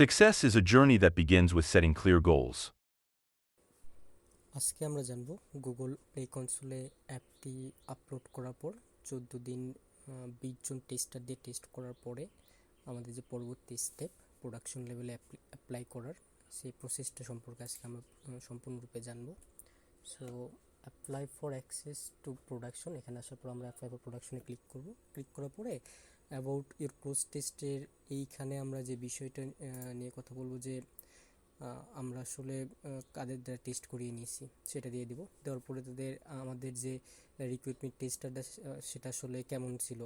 Success is a journey that begins with setting clear goals. আজকে আমরা জানব Google play কনসোলে অ্যাপটি আপলোড করার পর চোদ্দ দিন বিশ জন টেস্টার দিয়ে টেস্ট করার পরে আমাদের যে পরবর্তী স্টেপ প্রোডাকশন লেভেলে অ্যাপ্লাই করার, সেই প্রসেসটা সম্পর্কে আজকে আমরা সম্পূর্ণরূপে জানব so apply for access to production এখানে আসার পর আমরা অ্যাপ্লাই ফর প্রোডাকশনে ক্লিক করব ক্লিক করার পরে অ্যাবাউট ইউর ক্লোজ টেস্টের এইখানে আমরা যে বিষয়টা নিয়ে কথা বলব যে আমরা আসলে কাদের দ্বারা টেস্ট করিয়ে নিয়েছি, সেটা দিয়ে দিব। দেওয়ার পরে তাদের, আমাদের যে রিক্রুটমেন্ট টেস্টারটা সেটা আসলে কেমন ছিল,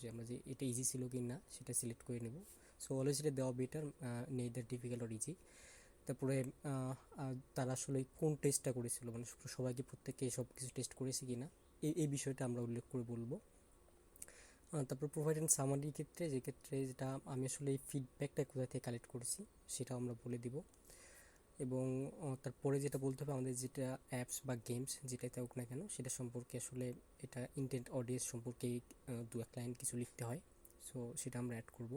যে আমরা যে এটা ইজি ছিল কি না, সেটা সিলেক্ট করে নেব। সো অলওয়েজ এটা দেওয়া বেটার নেই দ্য ডিফিকাল্ট অর ইজি তারপরে তারা আসলে কোন টেস্টটা করেছিল মানে সবাইকে প্রত্যেকে সব কিছু টেস্ট করেছে কি না এই বিষয়টা আমরা উল্লেখ করে বলব। তারপর প্রোভাইড অ্যান্ড সামারির ক্ষেত্রে, যে ক্ষেত্রে যেটা আমি আসলে এই ফিডব্যাকটা কোথা থেকে কালেক্ট করেছি, সেটাও আমরা বলে দিব। এবং তারপরে যেটা বলতে হবে, আমাদের যেটা অ্যাপস বা গেমস যেটাই থাকুক না কেন, সেটা সম্পর্কে আসলে এটা ইন্টেন্ট অডিয়েন্স সম্পর্কে দু এক লাইন কিছু লিখতে হয়। সো সেটা আমরা অ্যাড করব।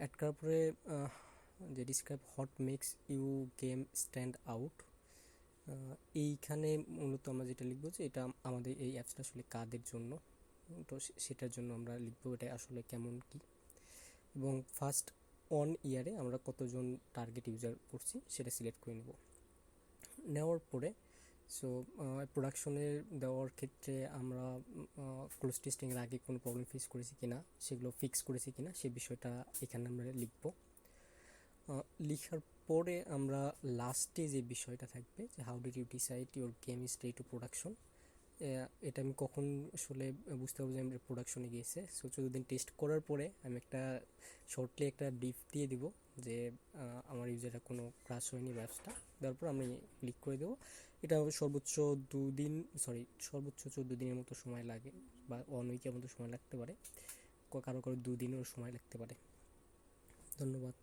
অ্যাড করার পরে যে describe what makes you game stand out এইখানে মূলত আমরা যেটা লিখব যে এটা আমাদের এই অ্যাপসটা আসলে কাদের জন্য। তো সেটার জন্য আমরা লিখব এটা আসলে কেমন কি। এবং ফার্স্ট অন ইয়ারে আমরা কতজন টার্গেট ইউজার করছি সেটা সিলেক্ট করে নেব। নেওয়ার পরে সো প্রোডাকশনের দেওয়ার ক্ষেত্রে আমরা ক্লোজ টেস্টিংয়ের আগে কোনো প্রবলেম ফেস করেছি কিনা, সেগুলো ফিক্স করেছি কিনা, সে বিষয়টা এখানে আমরা লিখব। লিখার পরে আমরা লাস্টে যে বিষয়টা থাকবে, যে how did you decide your game is ready to production এটা আমি কখন আসলে বুঝতে পারব যে আমি প্রোডাকশনে গিয়েছে। সো চোদ্দ দিন টেস্ট করার পরে আমি একটা শর্টলি একটা ডিপ দিয়ে দিব যে আমার ইউজারটা কোনো ক্রাশ হয়নি ব্যবসটা দেওয়ার পর আমি ক্লিক করে দেবো। এটা সর্বোচ্চ দুদিন সরি সর্বোচ্চ চোদ্দ দিনের মতো সময় লাগে বা ওয়ান উইকের মতো সময় লাগতে পারে। কারও কারও দুদিনেরও সময় লাগতে পারে। ধন্যবাদ।